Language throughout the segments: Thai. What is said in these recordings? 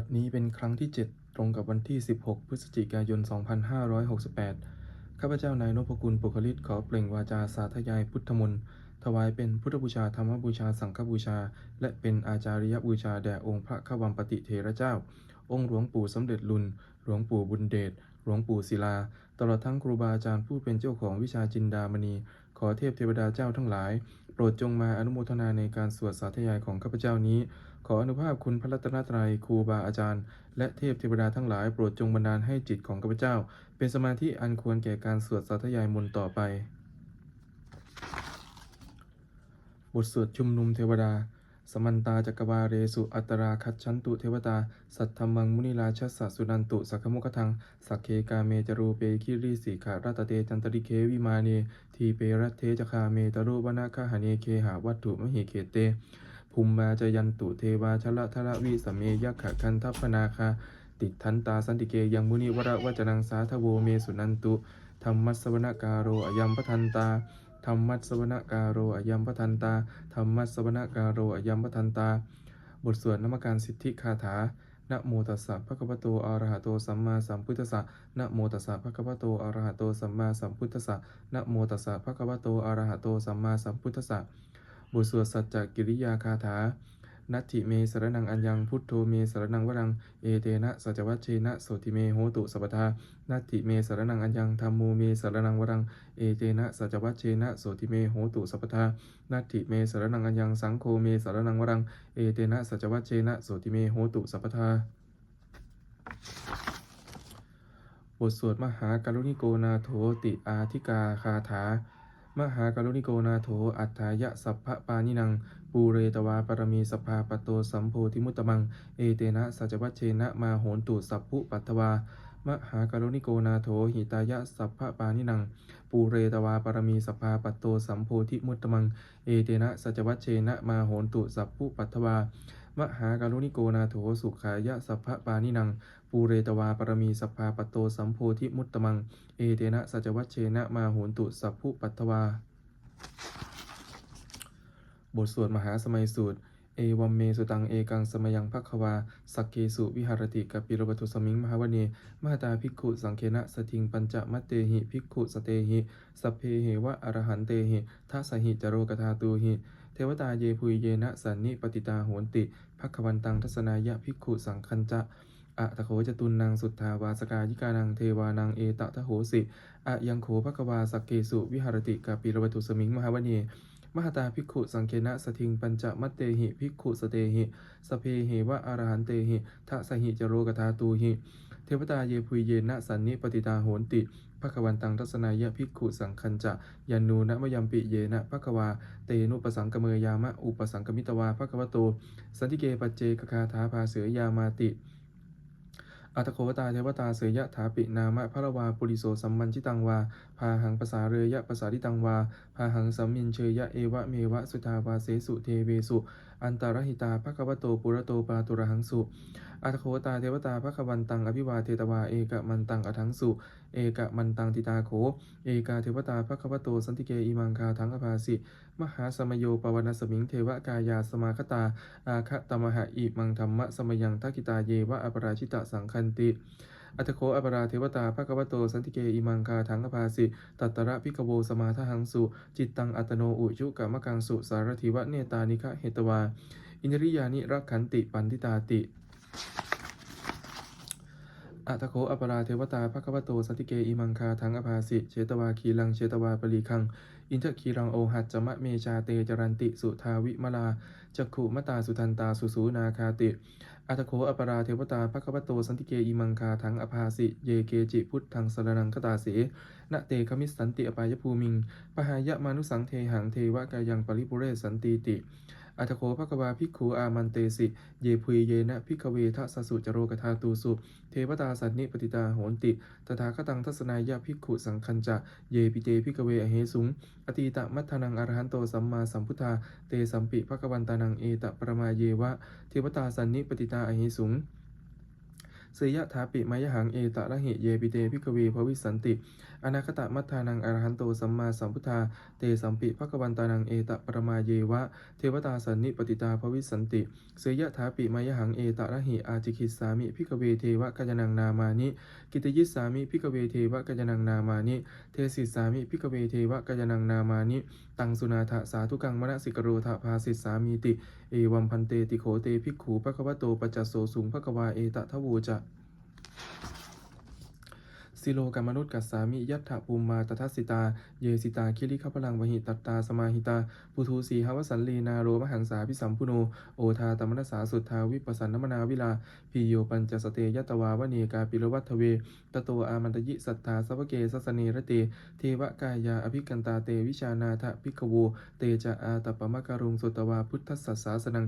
บัดนี้เป็นครั้งที่ 7 ตรงกับวันที่ 16 พฤศจิกายน 2568 ข้าพเจ้านายนพกุลปุคลิตขอเปล่งวาจาสาธยายพุทธมนต์ถวายเป็นพุทธบูชาธรรมบูชาสังฆบูชา และเป็นอาจาริยบูชาแด่องค์พระขวัมปติเทระเจ้า องค์หลวงปู่สมเด็จลุน หลวงปู่บุญเดช หลวงปู่ศิลา ตลอดทั้งครูบาอาจารย์ผู้เป็นเจ้าของวิชาจินดามณี ขอเทพเทวดาเจ้าทั้งหลาย โปรดจงมาอนุโมทนาในการสวดสาธยายของข้าพเจ้านี้ ขออนุภาพคุณพระรัตนตรัยครูบาอาจารย์ และเทพเทวดาทั้งหลายโปรดจงบันดาลให้จิตของข้าพเจ้า เป็นสมาธิอันควรแก่การสวดสาธยายมนต์ต่อไป บทสวดชุมนุมเทวดา สมันตาจักรวาเรสุอัตราคัจฉันตุเทวตา สัทธมังมุนิราชสสสุนันตุสักขมุขทัง สักเคกาเมจรูเปคิริสิขาราตเตจันตริเควิมาเน ทีเปรัตเทจคาเมตรุวนาคหเนเคหาวัตถุมหิเขเตภูมิมาจยันตุเทวาชละทละวิสเมยักขะคันทัพนาคา ติดทันตาสันติเกยังมุนิวระวจนังสาทโวเมสุนันตุธรรมัสวนการโรอยัมปทันตา รรมัสสวนการโรอยัมพทันตาธรรมัสสวนการโรอยัมพทันตา บทสวดนมการสิทธิคาถานะโมตัสสะภะคะวะโตอะระหะโตสัมมาสัมพุทธัสสะนะโมตัสสะภะคะวะโตอะระหะโตสัมมาสัมพุทธัสสะนะโมตัสสะภะคะวะโตอะระหะโตสัมมาสัมพุทธัสสะบทสวดสัจจกิริยาคาถา นัตถิเมสรนังอัญญังพุทโธเมสรนังวรัง เอเตนะสัจวัชเชนะโสติเมโหตุสัพพทานัตถิเมสรนังอัญญังธรรมโมเมสรนังวรัง เอเตนะสัจวัชเชนะโสติเมโหตุสัพพทานัตถิเมสรนังอัญญังสังโฆเมสรนังวรัง เอเตนะสัจวัชเชนะโสติเมโหตุสัพพทาบทสวดมหาการุณิโกนาโถติอาธิกาคาถา มหากรุณิโกนาโถ อัฏฐายะสัพพะปานินัง ปูเรตวาปรมีสภาปโตสัมโพธิมุตตมัง เอเตนะสัจวัชเชนะมาโหนตุสัพพุปัตถวามหากรุณิโกนาโถหิตายะสัพพะปานินังปูเรตวาปรมีสภาปโตสัมโพธิมุตตมังเอเตนะสัจวัชเชนะมาโหนตุสัพพุปัตถวามหากรุณิโกนาโถสุขายะสัพพะปานินัง ปูเรตวาปรมีสภาปโตสัมโพธิมุตตมัง เอเตนะสัจวัชเชนะมาโหนตุสัพพุปัตวา บทสวดมหาสมัยสูตร เอวัมเมสุตังเอกังสมยังภัควา สักเคสุวิหารติกับปิโรบตุสมิงมหาวเนมหาตาภิกขุสังเคนะสทิงปัญจมัตเตหิภิกขุสเตหิสัพเพเหวะอรหันเตหิทัสหิจโรกธาตูหิเทวตาเยพุยเยนะสันนิปติตาโหนติภักขวันตังทัศนายะภิกขุสังคัญจะ อะตะโขจตุนนางสุทธาวาสกายิกานังเทวานังเอตะทะโหสิอะยังโขภควาสักเกสุวิหารติกาปิรวัตุสมิงมหาวเนมหาตาภิกขุสังเคนะสทิงปัญจมัตเตหิภิกขุสเตหิสเพเหวะอรหันเตหิทะสหิจโรกธาตูหิ เทวตาเยพุยเยนะสันนิปติตาโหนติภควันตังทัศนายะภิกขุสังคัญจะยันนูนะมยัมปิเยนะภควาเตนุปสังกเมยามะอุปสังกมิตวาภควโตสันติเกปัจเจกคาถาภาเสือยามาติ อัตโควตาเทวตาเสยยะถาปินามะพระวาปุริโสสัมมันชิตังวา พาหังภาษาเรยะภาษาทิตังวา พาหังสัมมินเชยยะเอวะเมวะสุทาวาเสสุเทเวสุ อันตารหิตาภควโตปุระโตปาตุระหังสุอัตโขวตาเทวตาภควันตังอภิวาเทตวาเอกะมันตังอทังสุ เอกะมันตังติตาโข เอกาเทวตาภควโตสันติเกอิมังคาทังอภาสิ มหาสมโยปวนสมิงเทวกายาสมาคตา อาคตมหะอิมังธรรมะสมยังทักกิตาเยวะอปราชิตะสังคันติ อัตโคอปราเทวตาภควโต สันติเกอิมังคาทังภาสิ ตัตตระพิกโวสมาทหังสุ จิตตังอัตโนอุจุกามกังสุ สารถิวะเนตานิคะเหตวา อินริยานิรักขันติปันติตาติ อัตโคอปราเทวตาภควโตสันติเกอิมังคาทังอภาสิเชตวาคีลังเชตวาปรีคัง อินทคีรังโอหัจจมะเมชาเตจรันติสุทาวิมลาจักขุมตาสุทันตาสุสูนาคาติอัตโคอปราเทวตาภควโตสันติเกอิมังคาทังอภาสิเยเกจิพุทธังสรนังคตาเสนะเตคมิสสันติอปายภูมิงปหายะมานุสังเทหังเทวกายังปริปุเรสันติติ อัตโคภควาภิกขุอามันเตสิ เยพุยเยนะภิกขเวทะสสุจโรกธาตูสุ เทวตาสันนิปติตาโหนติ ตถาคตังทัศนายะภิกขุสังคัญจะ เยปิเตภิกขเวอเหสุง อตีตะมัทนังอรหันโตสัมมาสัมพุทธา เตสัมปิภควันตานังเอตะปรมาเยวะ เทวตาสันนิปติตาอเหสุงเสยะถาปิมายหังเอตะระเหเยปิเตภิกขเวภวิสันติ อนาคตมัทธานังอรหันโตสัมมาสัมพุทธาเตสัมปิภควันตานังเอตะปรมาเยวะ เทวตาสันนิปติตาภวิสันติ เสยยะถาปิมายหังเอตะระหิอาจิคิสามิพิกเวเทวะกัจนังนามานิ กิตยิสามิพิกเวเทวะกัจนังนามานิ เทสิสามิพิกเวเทวะกัจนังนามานิ ตังสุนาถสาธุกังมณสิกโรทะภาสิสามีติ เอวัมพันเตติโขเตภิกขูภควโตปัจจสโสสุงภควาเอตะทะโวจะ สิโลกามนุษย์กัสสามิยัตถภูมมาตทัสสิตา เยสิตาคิริขพลังวหิตัตตาสมาหิตา ปุทูสีหวสันลีนาโรมหังสาพิสัมพุโน โอทาตมนสาสุทธาวิปัสสันนมนาวิลาพีโยปัญจสเตยตวาวเนกาปิรวัตทเว ตโตอามันตยิสัทธาสวเกสัสเนระเต เทวกายาอภิกันตาเตวิชานาทะพิกโว เตจะอาตปมะการุงสุตวาพุทธสัสสาสนัง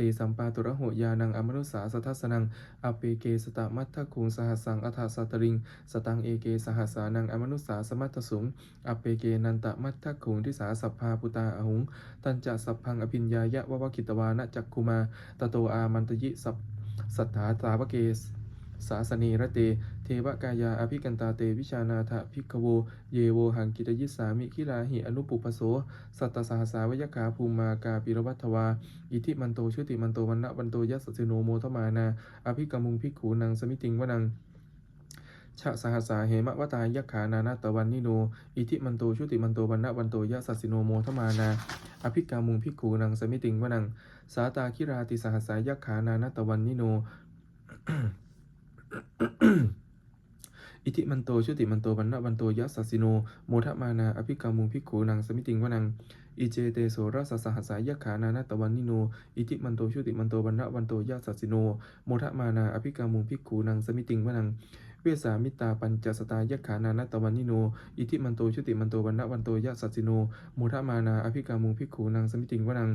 ตสัมปาตุระโหยานังอมนุสาสทัสสนังอเปเกสตมัทธคุงสหัสสังอัฏฐสัตริง สตังเอเกสหัสานังอมนุสาสมัตสุงอเปเกนันตมัทธคุงทิสาสัพพาปุตาอหุง ตันจะสัพพังอภิญญายะวะวะกิตวานะจักคุมาตโตอามันตยิสัพสัทธาตาวเกส สาสนีระเต เทวกายาอภิกันตาเตวิชานาทะพิกโว เยโวหังกิตยิสามิคิลาหิอนุปุปโส สัตตสหสาวยขาภูมากาปิรวัตถวา อิทิมันโตชุติมันโตวันนะวันโตยัสสสิโนโมทมานา อภิกมุงภิกขูนังสมิติงวนังชะสหัสสาเหมะวตายักขานานาตวันนิโน อิทิมันโตชุติมันโตวันนะวันโตยัสสสิโนโมทมานา อภิกามุงภิกขูนังสมิติงวนัง สาตาคิราติสหัสสายักขานานาตวันนิโน อิทิมันโตชุติมันโตวันนะวันโตยัสสสิโน โมทมานา อภิกามุงภิกขูนังสมิติงวนัง อิเจเตโสรัสสหัสสายักขานานาตวันนิโน อิทิมันโตชุติมันโตวันนะวันโตยัสสสิโน โมทมานา อภิกามุงภิกขูนังสมิติงวนัง เวสามิตาปัญจสตายักขานานาตวันนิโน อิทิมันโตชุติมันโตวันนะวันโตยัสสสิโน โมทมานา อภิกามุงภิกขูนังสมิติงวนัง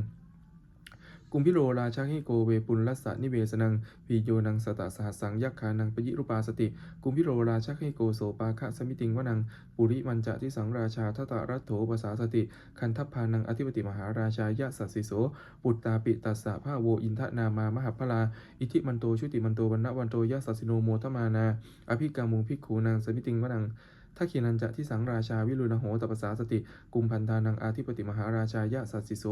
กุมพิโรราชาหิโกเวปุลลัสสะนิเวสนังพีโยนังสตะสหัสังยักขานังปยิรุปาสติ กุมพิโรราชาหิโกโสปาคะสมิติงวนังปุริมันจะที่สังราชาทตะรัตโถปสาสติ คันทัพพานังอธิปติมหาราชายะสัสสิโส ปุตตาปิตัสสะภาโวอินทนามามหาพลา อิทิมันโตชุติมันโตวันนะวันโตยะสัสสิโนโมทมานา อภิกามุงภิกขูนางสมิติงวนัง ทักขีนันจะที่สังราชาวิรุณโหตปสาสติ กุมพันธานังอาธิปติมหาราชายะสัสสิโส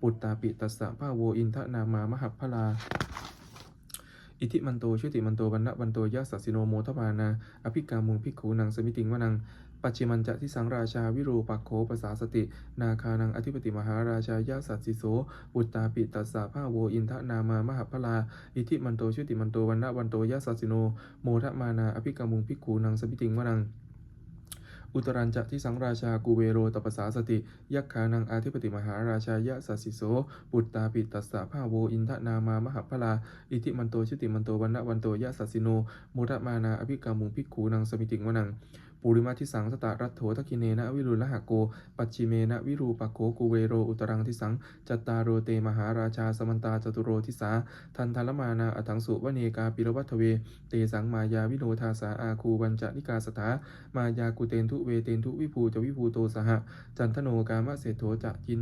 ปุตตาปิตัสสะภาโวอินทนามามหาพลาอิทิมันโตชุติมันโตวันนะวันโตยะสัสสิโนโมทมานา อภิกามุงภิกขูนางสมิติงวนังปัจฉิมัญจะที่สังราชาวิรูปักโขปสาสตินาคานังอธิปติมหาราชายาสัสสิโสปุตตาปิตัสสะภาโวอินทนามามหาพลาอิทิมันโตชุติมันโตวันนะวันโตยะสัสสิโนโมทมานาอภิกามุงภิกขูนางสมิติงวนัง อุตรัญจะที่สังราชากูเวโรตปสาสติ ยักขานังอาธิปติมหาราชายะสัสิโส ปุตตาปิตัสสะภาโวอินทนามามหพลา อิทิมันโตชิติมันโตวันนะวันโตยะสัสิโนโมทมานาอภิกามุงพิกขูนังสมิติงวนัง ปุริมาทิสังสตารัตโถทักขิเนนะวิรุลหะโก ปัจฉิเมนะวิรูปโขกูเวโรอุตรังทิสังจัตตารโรเตมหาราชาสมันตาจตุโรทิสาทันทัลมานาอัถังสุวเนกาปิรวัตเว เตสังมายาวิโนทาสาอาคูวันจนิกาสถามายากุเตนทุเวเตนทุวิภูจะวิภูโตสหจันทโนกามะเศโธจะกิน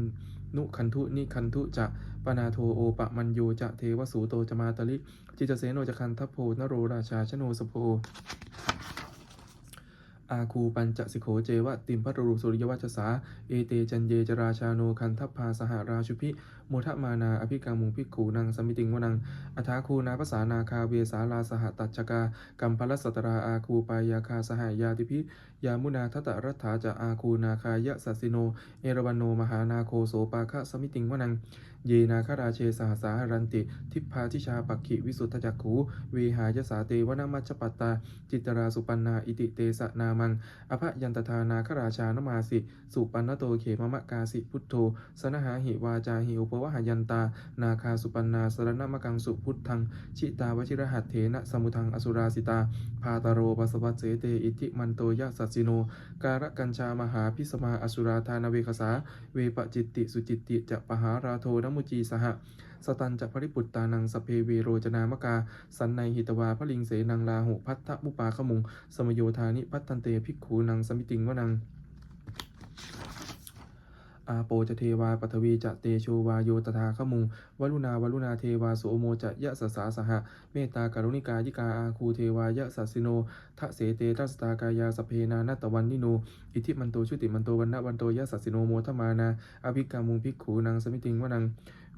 นุคันทุนิคันทุจะปนาโทโอปะมันโยจะเทวสูโตจมาตลิจิตเสโนจะคันทัพโพนโรราชาชโนสโพ อาคูปัญจสิโขเจวะติมพัตรุสุริยวัชสา เอเตจันเยจราชาโนคันทัพพาสหราชุพิโมทมานาอภิกามุงภิกขูนังสมิติงวนังอัฐาคูนาภาษานาคาเวสาลาสหตัจกากัมพลสัตราอาคูปายาคาสหายาติพิยามุนาทัตตรัฐาจะอาคูนาคายะสัสสิโน เอรวันโนมหานาโคโสปาคะสมิติงวนัง เยนาคราเชสหสารันติ ทิพาทิชาปักขิวิสุทธจักขูเวหายสาเตวนามัจจปัตตา จิตราสุปันนาอิติเตสะนามัง อภยันตทานาคราชานมาสิ สุปันนโตเขมมะกาสิพุทโธ สนหาหิวาจาหิอุปวหายันตา นาคาสุปันนาสรณมกังสุพุทธัง ชิตาวชิรหัตเถนะสมุทังอสุราสิตา พาตโรปัสวัสเสเตอิทิมันโตยะสัสสิโน การกัญชามหาพิสมาอสุราธานเวคสา เวปจิตติสุจิตติจะปหาราโทนมุจีสหะสตันจะภริปุตตานังสเพเวโรจนามกา สันในหิตวาพระลิงเสนังลาหุพัทธมุปาขมุง สมโยธานิพัทธันเตภิกขูนังสมิติงวนัง อาโปจะเทวาปฐวีจะเตโชวาโยตถาขมุงวรุณาวรุณาเทวาโสโมจะยะสสาสหะเมตตากรุณิกายิกาอาคูเทวายะสัสสิโนทะเสเตทัสตากายาสเพนานัตตวันนิโนอิทิมันโตชุติมันโตวันนะวันโตยะสัสสิโนโมทมานาอภิกามุงภิกขูนางสมิติงวนัง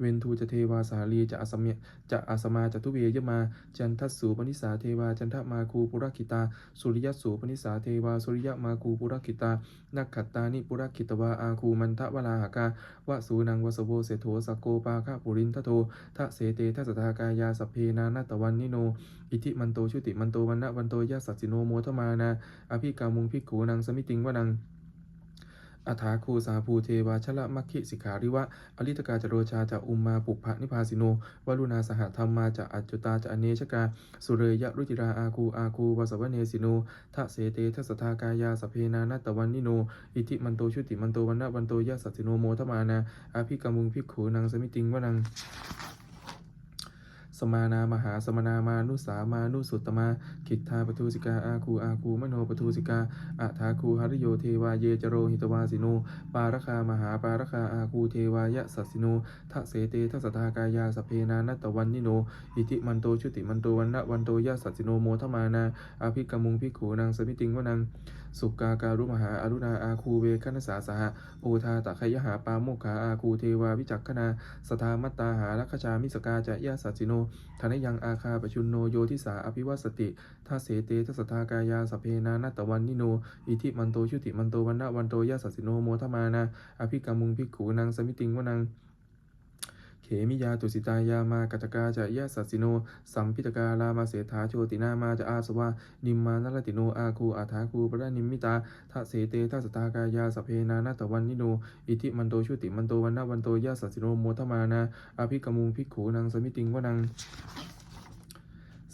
เวนทูจะเทวาสาลีจะอสมยจะอสมาจะทุเวยมา จันทัสสูปนิสาเทวาจันทมาคูปุรคิตา สุริยสูปนิสาเทวาสุริยมาคูปุรคิตา นักขัตตานิปุรคิตวาอาคูมันทะวลาหากาวะสูนังวสโวเสโถสกโกปาคะปุรินทโททะเสเตทัสตากายาสพเพนานาตวันนิโน อิทิมันโตชุติมันโตวันนะวันโตยะสัสสิโนโมทมานาอภิกามุงภิกขูนางสมิติงวนัง อัฐาคูสาภูเทวาชละมัคคิสิกขาริวะอลิตกาจโรชาจะอุมมาปุพพะนิพาสิโนวรุณาสหธรรมมาจะอัจจุตาจะอเนชกา สุเรยะรุจิราอาคูอาคูวสวเนสิโนทะเสเตทัสทากายาสเพนานตตวันนิโน อิทิมันโตชุติมันโตวันนะวันโตยะสัสสิโนโมทมานาอาภิกามุงภิกขูนางสมิติงวนัง สมานามหาสมนามานุสามานุสุตตมาคิทธาปทุสิกาอาคูอาคูมโนปทุสิกาอัฐาคูหริโยเทวาเยจโรหิตวาสิโนปารคามหาปารคาอาคูเทวายะสัสิโนทะเสเตทัสสทากายาสเพนานัตตวันนิโน อิทิมันโตชุติมันโตวันนะวันโตยะสัสิโนโมทมานาอภิกมุงภิกขูนางสมิติงวนังสุกาการุมหาอรุณาอาคูเวคณสาสหะโอทาตะขยหาปาโมขาอาคูเทวาวิจักขณาสทามัตตาหาลัคชามิสกาจะยะสัสสิโนธนยังอาคาปชุนโนโยทิสาอภิวัสติทัเสเตทัสสทากายาสเพนานาตะวันนิโน อิทิมันโตชุติมันโตวันนะวันโตยะสัสิโนโมทมานาอภิกามุงภิกขูนางสมิติงวนัง มิยาตุสิตายามากัตกาจะยะสัสสิโน สัมพิตกาลามาเสถาโชตินามาจะอาสวะนิมมานรติโนอาคูอาถาคูปรนิมมิตาทะเสเตทัสตากายาสเพนานาตวันนิโน อิทิมันโตชุติมันโตวันนาวันโตยะสัสสิโนโมทมานาอภิกมุงภิกขูนางสมิติงวนัง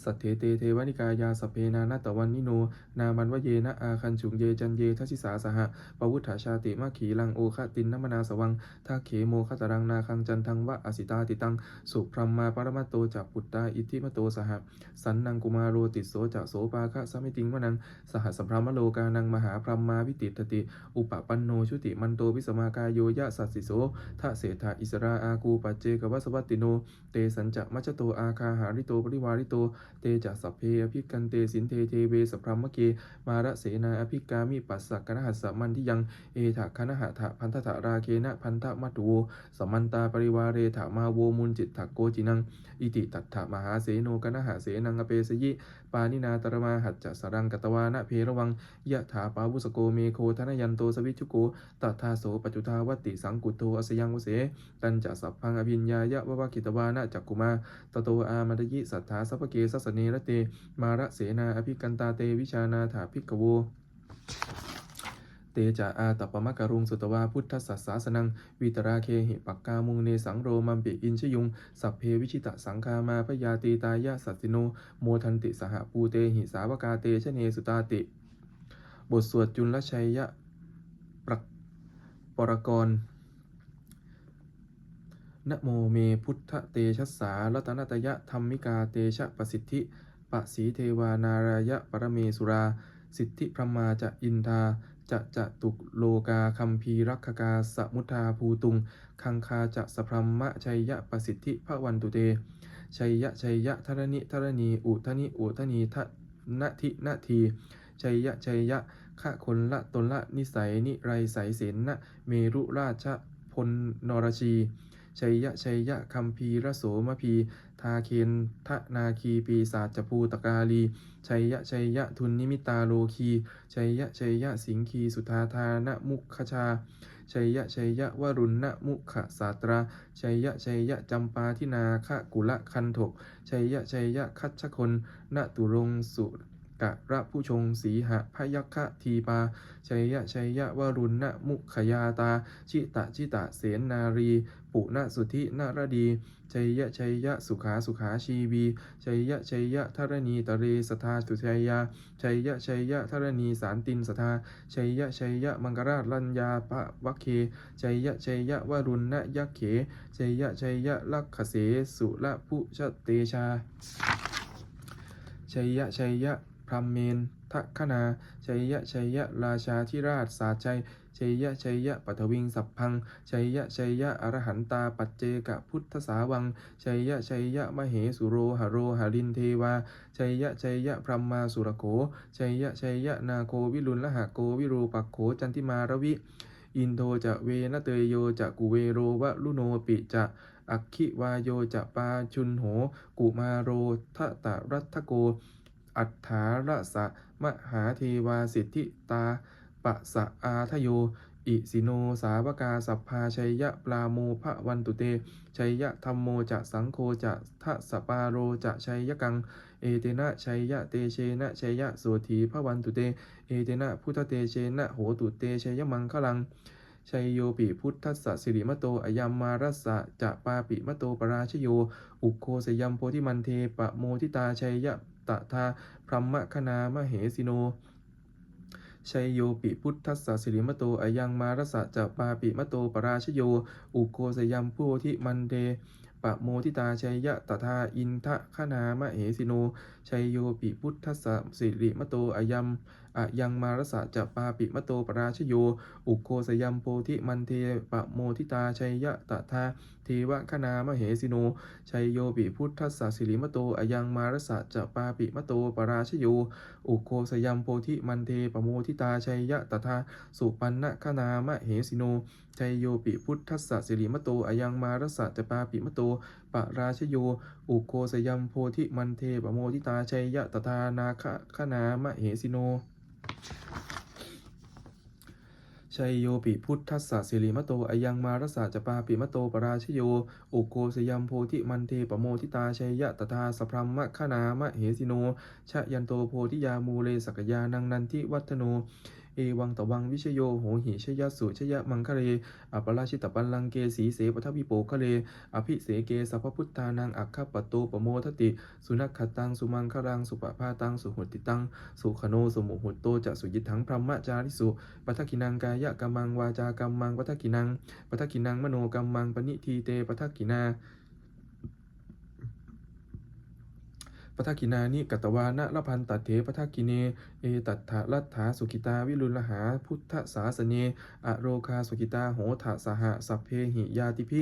สัทเถเตเทวนิกายาสเพนานาตวันนิโน นามันวเยนะอาคันฉุงเยจันเยทัสสิสาสหะปวุฒาชาติมาขีลังโอคตินนมนาสวังทาเขโมคตรังนาคังจันทังวะอสิตาติตัง สุพรมมาปรมัตโตจักปุตตาอิทธิมโตสหะสันนังกุมารโรติโสจะโสปาคะสมิติงวนังสหัสพรมโลกานังมหาพรมมาวิติตติ อุปปันโนชุติมันโตวิสมากายโยยะสัสสิโสทะเสถาอิสราอากูปัจเจกวัสวัตติโน เตสัญจะมัจจโตอาคาหาริโตปริวาริโตเตจัสัพเพอภิกันเตสินเทเทเวสพรมเกมาระเสนาอภิกามิปัสสะกนหัสสมันที่ยังเอถาคณหะถะพันธะถราเคนะพันธะมัตโวสมมันตาปริวาเรถามาโวมุนจิตถโกจินัง อิติตัตถะมหาเสโนกนหะเสนังอเปสยิปานินาตระมาหัจจะสรังกตวานะเพระวังยะถาปาวุสโกเมโคธนยันโตสวิชุโกตัทาโสปจุทาวติสังกุตโตอสยังวเสตันจะสัพพังอภิญญายะวะวะกิตวานะจักกุมาตโตอามันตยิสัทธาสัพพเกสัสเนระเต มาระเสนาอภิกันตาเตวิชานาถาภิกขโว ตจาอาตปปมะการุงสุตวาพุทธสัสาสนัง วิตราเคหิปักกามุงเนสังโรมัมปิอินชยุง สัพเพวิชิตะสังคามาพยาตีตายะสัสสิโน โมทันติสหปูเตหิสาวกาเตชะเนสุตาติ บทสวดจุลชัยยะปรปรกรณ์นะโมเมพุทธเตชะสารัตนตยะธรรมิกาเตชะประสิทธิปะสีเทวานารายะปรเมสุรา สิทธิพระมาจะอินทา จะจะตุกโลกาคัมภีรักกาสมุทาภูตุง คังคาจะสพรมะชัยยะประสิทธิพระวันตุเต ชัยยะชัยยะธรณิธรณีอุทนิอุทนีทนาทินาทีชัยยะชัยยะขะคนละตนละนิสัยนิไรใสเสนนะเมรุราชพลนรชี ชัยยะชัยยะคัมภีระโสมพี ทาเคนทะนาคีปีศาจจภูตกาลี ชัยยะชัยยะทุนนิมิตาโลคี ชัยยะชัยยะสิงคีสุธาธานะมุขชา ชัยยะชัยยะวรุณนะมุขสาตรา ชัยยะชัยยะจำปาทินาคะกุละคันถก ชัยยะชัยยะคัชคนณตุรงสุ กะระผู้ชง สีหะพยัคคะทีปา ชัยยะ ชัยยะวรุณนะมุขยาตา ชิตะ ชิตะ เสนนารี ปุณสุธินารดี ชัยยะ ชัยยะ สุขา สุขาชีวี ชัยยะ ชัยยะธรณีตเรสทาสุชัยยา ชัยยะ ชัยยะธรณีสารตินสทา ชัยยะ ชัยยะมังกราชลัญญาปะวะเค ชัยยะ ชัยยะวรุณนะยักเข ชัยยะ ชัยยะลักขเส สุละพุชเตชา ชัยยะ ชัยยะ พรหมเมนทคณาชัยยะชัยยะราชาธิราชสาชัยชัยยะชัยยะปัทวิงสัพพังชัยยะชัยยะอรหันตาปัจเจกพุทธสาวังชัยยะชัยยะมเหสุโรหโรหรินเทวาชัยยะชัยยะพรหมาสุรโขชัยยะชัยยะนาโควิรุณละหะโกวิรูปักโขจันทิมารวิอินโทจะเวนเตยโยจะกุเวโรวะลุโนปิจะอัคคิวายโยจะปาชุนโห กุมาโรทะตะรัตโก อัฏฐารสะมหาเทวาสิทธิตาปะสะอาทโย อิสิโนสาวกาสัพพาชัยยะปลาโมภะวันตุเต ชัยยะธรรมโมจะสังโฆจะทะสปาโรจะชัยยะกัง เอเตนะชัยยะเตเชนะชัยยะโสธีพระวันตุเต เอเตนะพุทธเตเชนะโหตุเตชัยยะมังคลังชัยโยปิพุทธัสสะสิริมโตอยัมมารัสสะจะปาปิมโตปราชโย อุโคสยัมโพธิมันเทปะโมทิตาชัยยะ ตทาพรหมคณามเหสิโนชัยโยปิพุทธัสสะสิริมโตอายังมารสะจะปาปิมโตปราชโย อุโคสยัมโพธิมันเทปะโมทิตาชัยยะตถาอินทะคณามเหสิโน ชัยโยปิพุทธัสสะสิริมโตอายัมอะยังมารสะจะปาปิมโตปราชโย อุโคสยัมโพธิมันเทปะโมทิตาชัยยะตถา ทวคณามเหสิโนชัยโยปิพุทธัสสะสิริมโตอายังมารสะจะปาปิมโตปราชโย อุโคสยัมโพธิมันเทปโมทิตาชัยยะตถาสุปันนะคณามเหสิโนชัยโยปิพุทธัสสะสิริมโตอายังมารสะจะปาปิมโตปราชโย อุโคสยัมโพธิมันเทปโมทิตาชัยยะตถานาคคณามเหสิโน ชัยโยปิพุทธัสสะสิริมโตอายังมารสะจะปาปิมโตปราชโยอุโกสยามโพธิมันเทปโมทิตาชัยยะตถาสพรัมมะขนามะเหสิโนชะยันโตโพธิยามูเลสกยานังนันทิวัฒโน เอวังตวังวิชโยโหหิชยสุชยมังคะเรอัปราชิตปัลลังเกสีเสปทัพิโปคะเลอภิเสเกสัพพุทธานังอัคคปโตปโมทติ สุนักขตังสุมังครังสุปภาตังสุหุติตังสุขโนสมุหุตโตจะสุยิทังพรหมจาริสุปัทกินังกายะกัมมังวาจากัมมังปัทกินังปัทกินังมโนกัมมังปณิทีเตปัทกินา ปัทกินานิกัตวานะละพันตัดเถปัทกิเน เอตัตถะรัตถาสุขิตาวิรุลหา พุทธสาสเน อโรคาสุขิตาโหทะสหสัพเพหิยาติพิ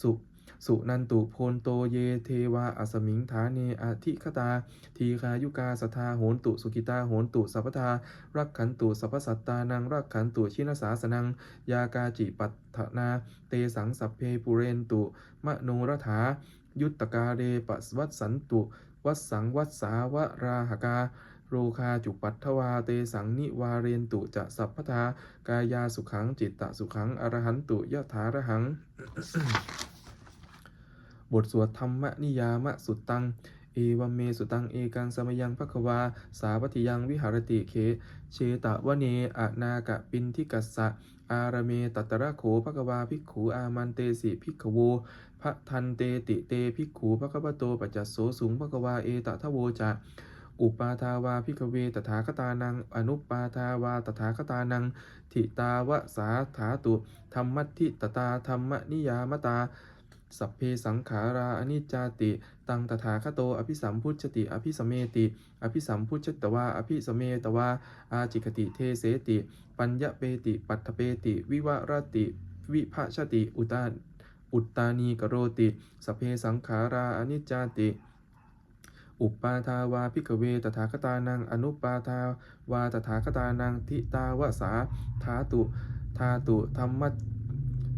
สุสุนันตุโพนโตเยเทวาอสมิงฐาเนอธิคตา ทีคายุกาสทาโหนตุสุขิตาโหนตุสัพทา รักขันตุสัพสัตตานังรักขันตุชินสาสนัง ยากาจิปัตถนา เตสังสัพเพปุเรนตุมะโนรถา ยุตตกาเรปสวัสสันตุ วัสสังวัสสาวราหกาโรคาจุปัทถวาเตสังนิวาเรนตุจะสัพพทากายาสุขังจิตตสุขังอรหันตุยะถาระหัง บทสวดธรรมนิยามะสุตตัง เอวเมสุตังเอกังสมยังภควา สาวัติยังวิหารติเค เชตะวะเนอะนากะปินทิกัสสะ อารเมตัตระโขภควาภิกขูอามันเตสิภิกขโวพระทันเตติเตภิกขูภควโตปัจจโสสุงภควาเอตทะโวจะอุปาทาวาพิกเวตถาคตานัง อนุปาทาวาตถาคตานัง ทิตาวะสาถาตุธรรมทิตตาธรรมนิยามตา สัพเพสังขาราอนิจจาติ ตังตถาคโต อภิสัมพุชติ อภิสเมติ อภิสัมพุชตวาอภิสเมตวาอาจิกติเทเสติ ปัญญเปติ ปัตถเปติ วิวรติ วิภชติ อุตาอุตตานีกโรติสัพเพสังขาราอนิจจาติ อุปปาทาวาพิกเวตถาคตานัง อนุปปาทาวาตถาคตานังทิตาวสา ธาตุ ธาตุธรรมัต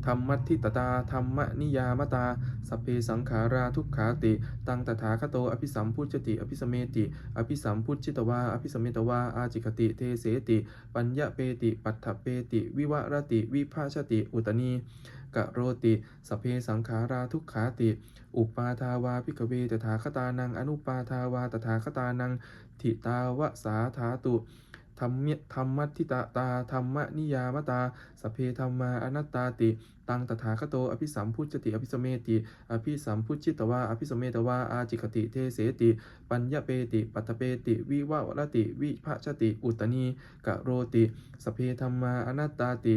ธรรมัตทิตตาธรรมนิยามตาสเพสังขาราทุกขาติ ตังตถาคโตอภิสัมพุชติ อภิสมเมติ อภิสัมพุชิตวาอภิสมเมตวาอาจิกติเทเสติ ปัญญเปติปัตถเปติ วิวรติวิภาชติ อุตนีกะโรติ สเพสังขาราทุกขาติ อุปปาทาวาพิกเวตถาคตานัง อนุปาทาวาตถาคตานัง ทิตาวสาธาตุ ธรรมะธรรมัตทิตาตาธรรมนิยามตาสเพธรรมาอนัตตาติ ตังตถาคโตอภิสัมพุชติอภิสมเมติ อภิสัมพุชิตวาอภิสมเมตวาอาจิกติเทเสติ ปัญญเปติปัตถเปติวิวารติวิภาชติ อุตนีกะโรติสเพธรรมาอนัตตาติ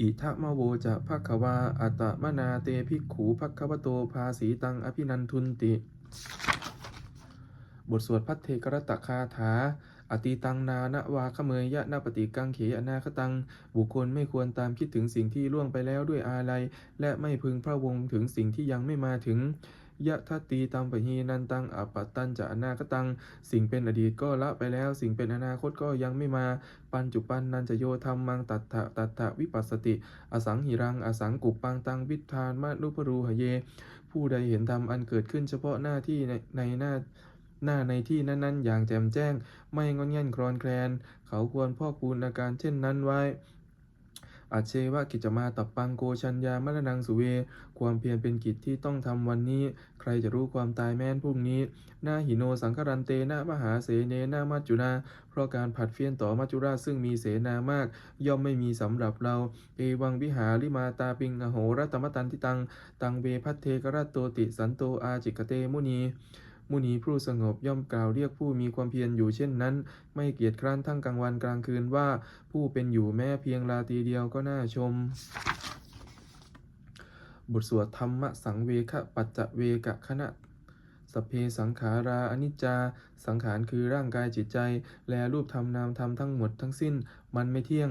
อิทะมะโวจะภควา อัตตมนาเตภิกขูภควโตภาสีตังอภินันทุนติ บทสวดพัทเทกรตะคาถา อติตังนานะวาขเมยยะนาปฏิกังเขอนาคตัง บุคคลไม่ควรตามคิดถึงสิ่งที่ล่วงไปแล้วด้วยอาลัย และไม่พึงพระวงถึงสิ่งที่ยังไม่มาถึงยะทัตตีตัมปะฮีนันตังอปัตตันจะอนาคตัง สิ่งเป็นอดีตก็ละไปแล้ว สิ่งเป็นอนาคตก็ยังไม่มา ปัญจุปันนันจะโยธรรมังตัตถะตัตถะวิปัสสติ อสังหิรัง อสังกุปปังตังวิทานมานุปรูหเย ผู้ใดเห็นธรรมอันเกิดขึ้นเฉพาะหน้าที่ในในหน้า หน้าในที่นั้นๆ อย่างแจ่มแจ้ง ไม่งอนแง่นคลอนแคลน เขาควรพ่อกพูนอาการเช่นนั้นไว้อาเชวะกิจมาตับปังโกชัญญามรณังสุเว ความเพียรเป็นกิจที่ต้องทำวันนี้ ใครจะรู้ความตายแม้นพรุ่งนี้นาหิโนสังครันเตนะมหาเสเนนามัจจุนา เพราะการผัดเฟี้ยนต่อมัจจุราชซึ่งมีเสนามาก ย่อมไม่มีสำหรับเรา เอวังวิหาริมาตาปิงอโหรัตมตันทิตัง ตังเบพัทเทกรัตโตติสันโตอาจิกเตมุนี มุนีผู้สงบย่อมกล่าวเรียกผู้มีความเพียรอยู่เช่นนั้น ไม่เกียจคร้านทั้งกลางวันกลางคืนว่า ผู้เป็นอยู่แม้เพียงราตรีเดียวก็น่าชมบทสวดธรรมสังเวคะปัจจเวกะคณะสเพสังขาราอนิจจา สังขารคือร่างกายจิตใจ และรูปธรรมนามธรรมทั้งหมดทั้งสิ้น มันไม่เที่ยง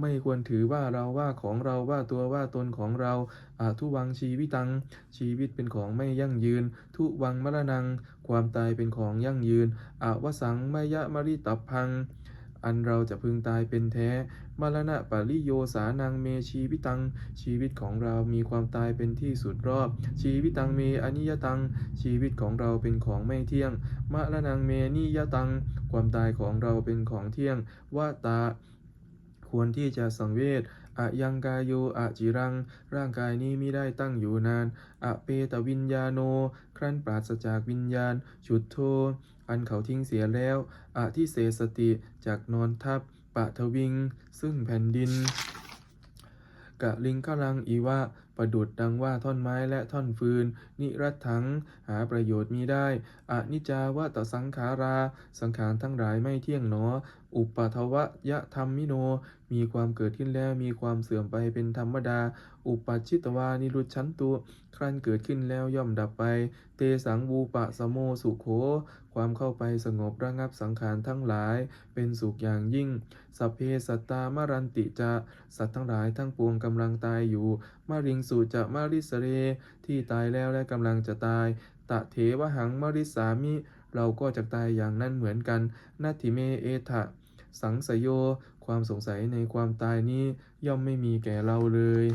ไม่ควรถือว่าเราว่าของเราว่าตัวว่าตนของเราอาทุวังชีวิตัง ชีวิตเป็นของไม่ยั่งยืน ทุวังมรณัง ความตายเป็นของยั่งยืนอาวสังมยะมริตับพัง อันเราจะพึงตายเป็นแท้ มรณะปริโยสานังเมชีวิตัง ชีวิตของเรามีความตายเป็นที่สุดรอบ ชีวิตังเมอนิยตัง ชีวิตของเราเป็นของไม่เที่ยง มรณังเมนิยตัง ความตายของเราเป็นของเที่ยงว่าตา ควรที่จะสังเวชอะยังกายโยอะจิรัง ร่างกายนี้มิได้ตั้งอยู่นาน อะเปตวิญญาโน ครั้นปราศจากวิญญาณจุดโท อันเขาทิ้งเสียแล้ว อะที่เสสติจากนอนทับ ปะทวิง ซึ่งแผ่นดิน กะลิงกลังอีวะ ประดุดดังว่าท่อนไม้และท่อนฟืน นิรัตถัง หาประโยชน์มีได้อนิจจาวตสังขารา สังขารทั้งหลายไม่เที่ยงหนอ อุปาทวะยะธรรมิโน มีความเกิดขึ้นแล้วมีความเสื่อมไปเป็นธรรมดา อุปัชิตวานิรุชชันตุครั้นเกิดขึ้นแล้วย่อมดับไป เตสังวูปะสโมสุโข ความเข้าไปสงบระงับสังขารทั้งหลาย เป็นสุขอย่างยิ่ง สัพเพสัตตามรันติจะสัตว์ทั้งหลายทั้งปวงกำลังตายอยู่ มาริงสุจะมาริสเร ที่ตายแล้วและกำลังจะตาย ตะเถวหังมริสามิ เราก็จะตายอย่างนั้นเหมือนกันนาทิเมเอทะ สังสยโย ความสงสัยในความตายนี้ย่อมไม่มีแก่เราเลย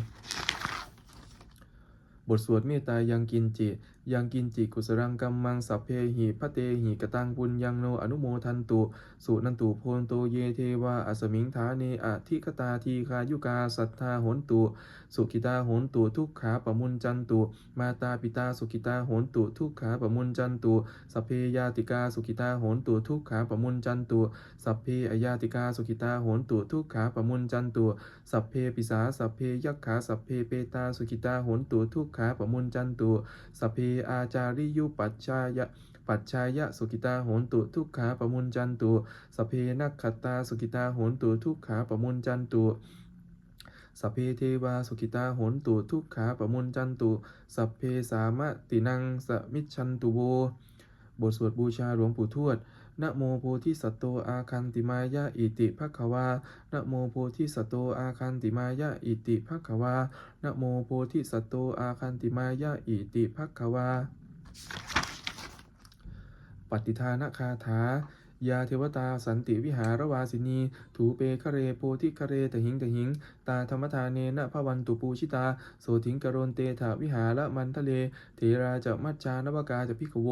บทสวดเมตตายังกินจิ ยังกินจิกุสรังกัมมังสัพเพหิพะเตหิกตังปุญญังโนอนุโมทันตุสุนันตุโพนโตเยเทวาอสมิงฐาเนอทิคตาทีคายุกาสัทธาโหนตุ สุขิตาโหนตุทุกขาปมุนจันตุ มาตาปิตาสุขิตาโหนตุทุกขาปมุนจันตุสัพเพยาติกาสุขิตาโหนตุทุกขาปมุนจันตุสัพเพอายาติกาสุขิตาโหนตุทุกขาปมุนจันตุสัพเพปิสาสัพเพยักขาสัพเพเปตาสุขิตาโหนตุทุกขาปมุนจันตุสัพเพอาจาริยุปัจชายะปัจชายะสุกิตาโหนตุทุกขาปมุนจันตุสเพนักขตาสุกิตาโหนตุทุกขาปมุนจันตุสพเพเทวาสุกิตาโหนตุทุกขาปมุนจันตุสัพเพสามะตินังสมิชชันตุโว บทสวดบูชาหลวงปู่ทวด นะโมโพธิสัตโตอาคันติมายะอิติภะควานะโมโพธิสัตโตอาคันติมายะอิติภะควานะโมโพธิสัตโตอาคันติมายะอิติภะควาปฏิทานคาถา ยาเทวตาสันติวิหารวาสินี ถูเปคะเรโพธิคะเรตหิงตหิง ตาธรรมทานเนนะพระวันตุปูชิตา โสถิงกรณเตถาวิหารมันทะเล เทราจะมัจจานวกาจะพิกโว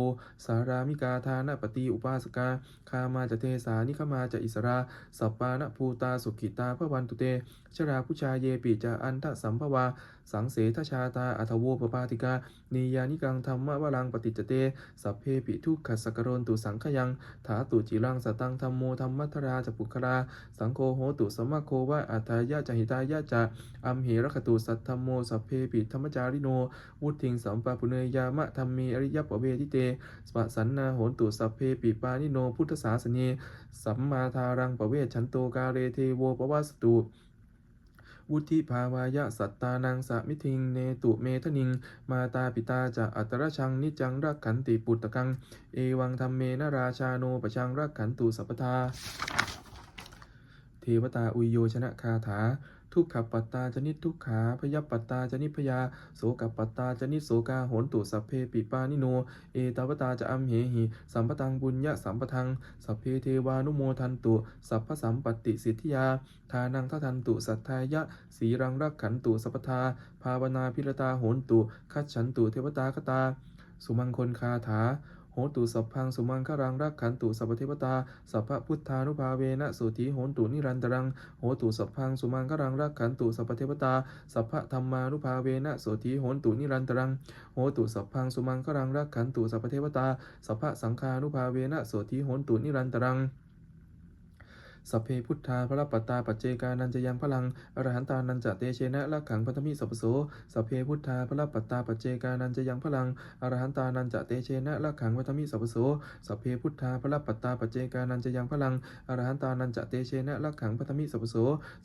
สารามิกาทานปฏิอุปาสกา คามาจะเทสานิขมาจะอิสรา สัปปานภูตาสุขิตาพระวันตุเต ชราพุชายเยปิจะอันทสัมภวา สังเสทชาตาอัทโวปปาติกานียานิกังธรรมวรังปฏิจเต สัพเพปิทุกขสกรนตุสังขยัง ถาตุจิรังสตังธรรมโมธรรมัทราจปุคราสังโฆโหตุสมมาโควะอัฏฐายะจหิตายะจะอัมเหรคตุสัทธรรมโมสัพเพปิธรรมจาริโน วุทิงสัมปะปุเนยามะธรรมเมอริยปเวทิเตสปะสันนาโหตุสัพเพปิปานิโนพุทธศาสเนสัมมาทารังปเวชชันโตกาเรเทโวปวัสตุ วุธิภาวายะสัตตานังสะมิทิง เนตุเมทนิง มาตาปิตาจะอัตรชังนิจังรักขันติปุตตะกัง เอวังธรรมเมนราชาโนปชังรักขันตุสัพพทา เทวตาอุยโยชนะคาถา ทุกขปัตตาจนิทุกขาพยปัตตาจนิพยาโสกปัตตาจนิโสกาโหนตุสัพเพปิปานิโน เอตาวตาจะอัมเหหิสัมปตังบุญญะสัมปทังสัพเพเทวานุโมทันตุสัพพสัมปติสิทธิยาทานังทัทันตุสัทธายะสีรังรักขันตุสัพพทาภาวนาพิรตาโหนตุคัจฉันตุเทวตาคตา สุมังคลคาถา โหตุสัพพังสุมังครังรักขันตุสัพพเทวตาสัพพพุทธานุภาเวนะสุธีโหตุนิรันตรังโหตุสัพพังสุมังครังรักขันตุสัพพเทวตาสัพพธรรมานุภาเวนะโสธีโหตุนิรันตรังโหตุสัพพังสุมังครังรักขันตุสัพพเทวตาสัพพสังฆานุภาเวนะโสธีโหตุนิรันตรัง สัพเพพุทธาพระปัตตาปัจเจกานันจะยังพลังอรหันตานันจะเตเชนะละขังพัทมิสัพพโสสัพเพพุทธาพระปัตตาปัจเจกานันจะยังพลังอรหันตานันจะเตเชนะละขังพัทมิสัพพโสสัพเพพุทธาพระปัตตาปัจเจกานันจะยังพลังอรหันตานันจะเตเชนะละขังพัทมิสัพพโส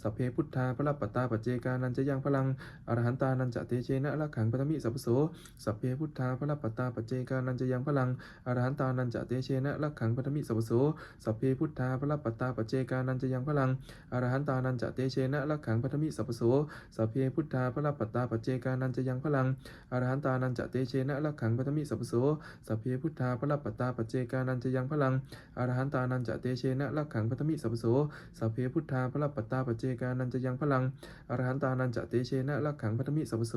สัพเพพุทธาพระปัตตาปัจเจกานันจะยังพลังอรหันตานันจะเตเชนะละขังพัทมิสัพพโสสัพเพพุทธาพระปัตตาปัจเจกานันจะยังพลังอรหันตานันจะเตเชนะละขังพัทมิสัพโสสัพเพพุทธาพระปัตตาปัจเจกานันจะยังพลังอรหันตานันจะเตเชนะละขังพัทมิสัพโสสัพเพพุทธาพระปัตตาปัจเจกานันจะยังพลังอรหันตานันจะเตเชนะละขังพัทมิสัพโสสัพเพพุทธาพระปัตตาปัจเจกานันจะยังพลังอรหันตานันจะเตเชนะละขังพัทมิสัพโสสัพเพพุทธาพระปัตตาปัจเจกานันจะยังพลังอรหันตานันจะเตเชนะละขังพัทมิสัพโส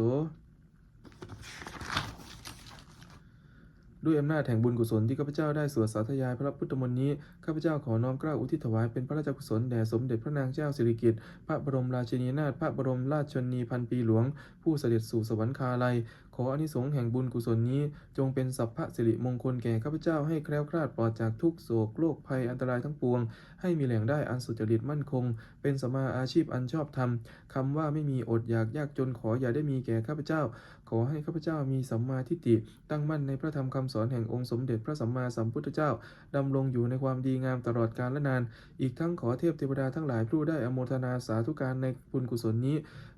ด้วยอำนาจแห่งบุญกุศลที่ข้าพเจ้าได้สวดสาธยายพระพุทธมนต์นี้ ข้าพเจ้าขอน้อมเกล้าอุทิศถวายเป็นพระราชกุศลแด่สมเด็จพระนางเจ้าสิริกิติ์พระบรมราชินีนาถพระบรมราชชนนีพันปีหลวง ผู้เสด็จสู่สวรรคาลัย ขออนิสงส์แห่งบุญกุศลนี้ จงเป็นสัพพะสิริมงคลแก่ข้าพเจ้าให้แคล้วคลาดปลอดจากทุกโศกโรคภัยอันตรายทั้งปวง ให้มีแหล่งได้อันสุจริตมั่นคง เป็นสมมาอาชีพอันชอบธรรมคำว่าไม่มีอดอยากยากจนขออย่าได้มีแก่ข้าพเจ้า ขอให้ข้าพเจ้ามีสัมมาทิฏฐิตั้งมั่นในพระธรรมคำสอนแห่งองค์สมเด็จพระสัมมาสัมพุทธเจ้าดำรงอยู่ในความดีงามตลอดกาลและนาน อีกทั้งขอเทพเทวดาทั้งหลายผู้ได้อโมทนาสาธุการในบุญกุศลนี้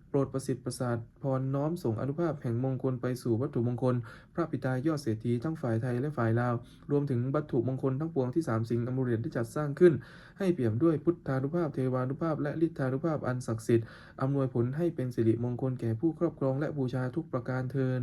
โปรดประสิทธิ์ประสาทพรน้อมส่งอนุภาพแห่งมงคลไปสู่วัตถุมงคล พระปิตายอดเศรษฐีทั้งฝ่ายไทยและฝ่ายลาว รวมถึงวัตถุมงคลทั้งปวงที่สามสิ่งอมุเรตได้จัดสร้างขึ้น ให้เปี่ยมด้วยพุทธานุภาพเทวานุภาพและฤทธานุภาพอันศักดิ์สิทธิ์อำนวยผลให้เป็นสิริมงคลแก่ผู้ครอบครองและบูชาทุกประการเทิน